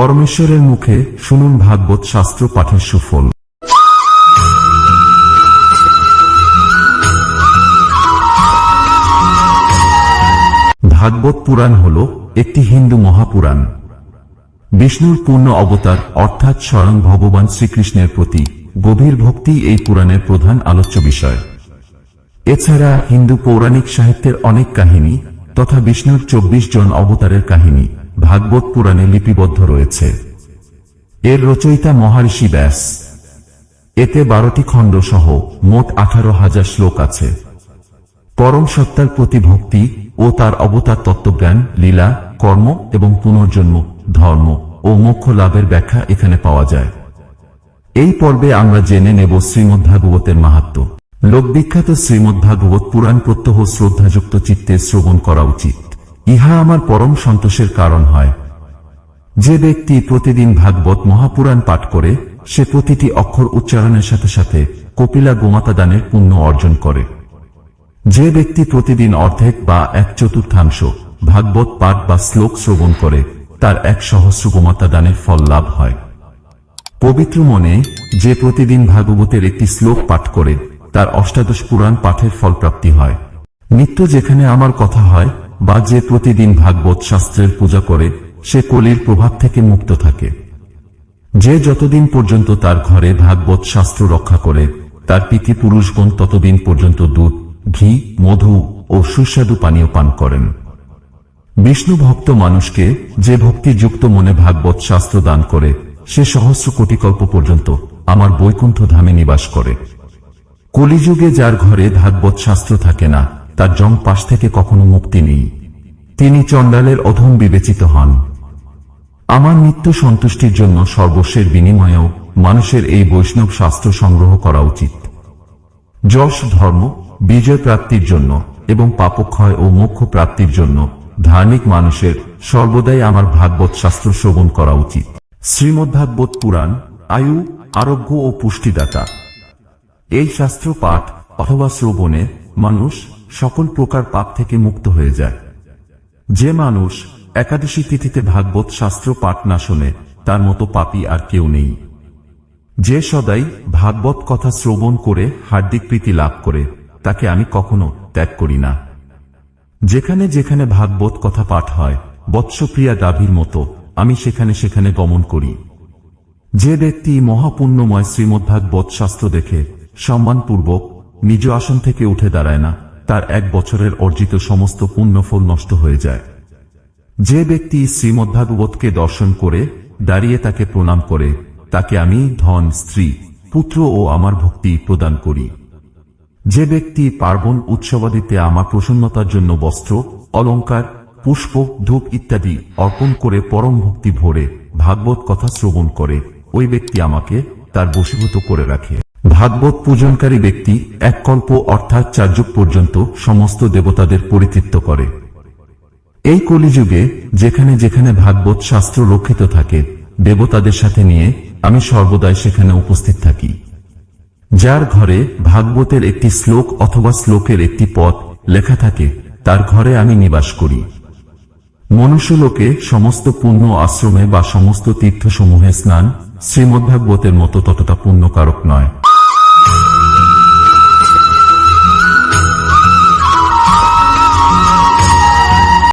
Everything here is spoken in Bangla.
পরমেশ্বরের মুখে শুনুন ভাগবত শাস্ত্র পাঠের সুফল। ভাগবত পুরাণ হল একটি হিন্দু মহাপুরাণ। বিষ্ণুর পূর্ণ অবতার অর্থাৎ স্বয়ং ভগবান শ্রীকৃষ্ণের প্রতি গভীর ভক্তি এই পুরাণের প্রধান আলোচ্য বিষয়। এছাড়া হিন্দু পৌরাণিক সাহিত্যের অনেক কাহিনী তথা বিষ্ণুর চব্বিশ জন অবতারের কাহিনী। ভাগবত পুরাণে লিপিবদ্ধ রয়েছে। এর রচয়িতা মহর্ষি ব্যাস। এতে বারোটি খণ্ড সহ মোট আঠারো হাজার শ্লোক আছে। পরম সত্তার প্রতি ভক্তি ও তার অবতার তত্ত্বজ্ঞান, লীলা, কর্ম এবং পুনর্জন্ম, ধর্ম ও মোক্ষ লাভের ব্যাখ্যা এখানে পাওয়া যায়। এই পর্বে আমরা জেনে নেব শ্রীমদ্ভাগবতের মাহাত্ম। লোকবিখ্যাত শ্রীমদ্ভাগবত পুরাণ প্রত্যহ শ্রদ্ধাযুক্ত চিত্তে শ্রবণ করা উচিত। ইহা আমার পরম সন্তোষের কারণ হয়। যে ব্যক্তি প্রতিদিন ভাগবত মহাপুরাণ পাঠ করে, সে প্রতিটি অক্ষর উচ্চারণের সাথে সাথে কপিলা গোমাতা দানের পুণ্য অর্জন করে। যে ব্যক্তি প্রতিদিন অর্ধেক বা এক চতুর্থাংশ ভাগবত পাঠ বা শ্লোক শ্রবণ করে, তার এক সহস্র গোমাতা দানের ফল লাভ হয়। পবিত্র মনে যে প্রতিদিন ভাগবতের একটি শ্লোক পাঠ করে, তার অষ্টাদশ পুরাণ পাঠের ফল প্রাপ্তি হয়। নিত্য যেখানে আমার কথা হয় বা যে প্রতিদিন ভাগবত শাস্ত্রের পূজা করে, সে কলির প্রভাব থেকে মুক্ত থাকে। যে যতদিন পর্যন্ত তার ঘরে ভাগবত শাস্ত্র রক্ষা করে, তার পিতৃপুরুষগণ ততদিন পর্যন্ত দুধ, ঘি, মধু ও সুস্বাদু পানীয় পান করেন। বিষ্ণু ভক্ত মানুষকে যে ভক্তিযুক্ত মনে ভাগবত শাস্ত্র দান করে, সে সহস্র কোটি কল্প পর্যন্ত আমার বৈকুণ্ঠ ধামে নিবাস করে। কলিযুগে যার ঘরে ভাগবত শাস্ত্র থাকে না তার জং পাশ থেকে কখনো মুক্তি নেই। তিনি চণ্ডালের অধম বিবেচিত হন। আমার নিত্য সন্তুষ্টির জন্য সর্বস্বের বিনিময়েও মানুষের এই বৈষ্ণব শাস্ত্র সংগ্রহ করা উচিত। যশ ধর্ম, বিজয় প্রাপ্তির জন্য এবং পাপক্ষয় ও মোক্ষ প্রাপ্তির জন্য ধার্মিক মানুষের সর্বদাই আমার ভাগবত শাস্ত্র শ্রবণ করা উচিত। শ্রীমদ্ভাগবত পুরাণ, আয়ু, আরোগ্য ও পুষ্টিদাতা। এই শাস্ত্র পাঠ অথবা শ্রবণে মানুষ সকল প্রকার পাপ থেকে মুক্ত হয়ে যায়। যে মানুষ একাদশী তিথিতে ভাগবত শাস্ত্র পাঠ না শোনে তার মতো পাপী আর কেউ নেই। যে সদাই ভাগবত কথা শ্রবণ করে হার্দিক প্রীতি লাভ করে, তাকে আমি কখনো ত্যাগ করি না। যেখানে যেখানে ভাগবত কথা পাঠ হয়, বৎসপ্রিয়া গাভীর মতো আমি সেখানে সেখানে গমন করি। যে ব্যক্তি মহাপুণ্যময় শ্রীমদ্ভাগবত শাস্ত্র দেখে সম্মানপূর্বক নিজ আসন থেকে উঠে দাঁড়ায় না তার এক বছরের অর্জিত সমস্ত পুণ্যফল নষ্ট হয়ে যায়। যে ব্যক্তি শ্রীমদ্ভাগবতকে দর্শন করে, দাঁড়িয়ে তাকে প্রণাম করে, তাকে আমি ধন, স্ত্রী, পুত্র ও আমার ভক্তি প্রদান করি। যে ব্যক্তি পার্বণ উৎসবাদিতে আমার প্রসন্নতার জন্য বস্ত্র অলঙ্কার পুষ্প, ধূপ ইত্যাদি অর্পণ করে পরম ভক্তি ভরে ভাগবত কথা শ্রবণ করে, ওই ব্যক্তি আমাকে তার বশীভূত করে রাখে। ভাগবত পূজনকারী ব্যক্তি এক কল্প অর্থাৎ চার যুগ পর্যন্ত সমস্ত দেবতাদের পরিতৃপ্ত করে। এই কলিযুগে যেখানে যেখানে ভাগবত শাস্ত্র রক্ষিত থাকে, দেবতাদের সাথে নিয়ে আমি সর্বদাই সেখানে উপস্থিত থাকি। যার ঘরে ভাগবতের একটি শ্লোক অথবা শ্লোকের একটি পথ লেখা থাকে, তার ঘরে আমি নিবাস করি। মনুষ্যলোকে সমস্ত পূর্ণ আশ্রমে বা সমস্ত তীর্থসমূহে স্নান শ্রীমদ্ভাগবতের মতো ততটা পুণ্যকারক নয়।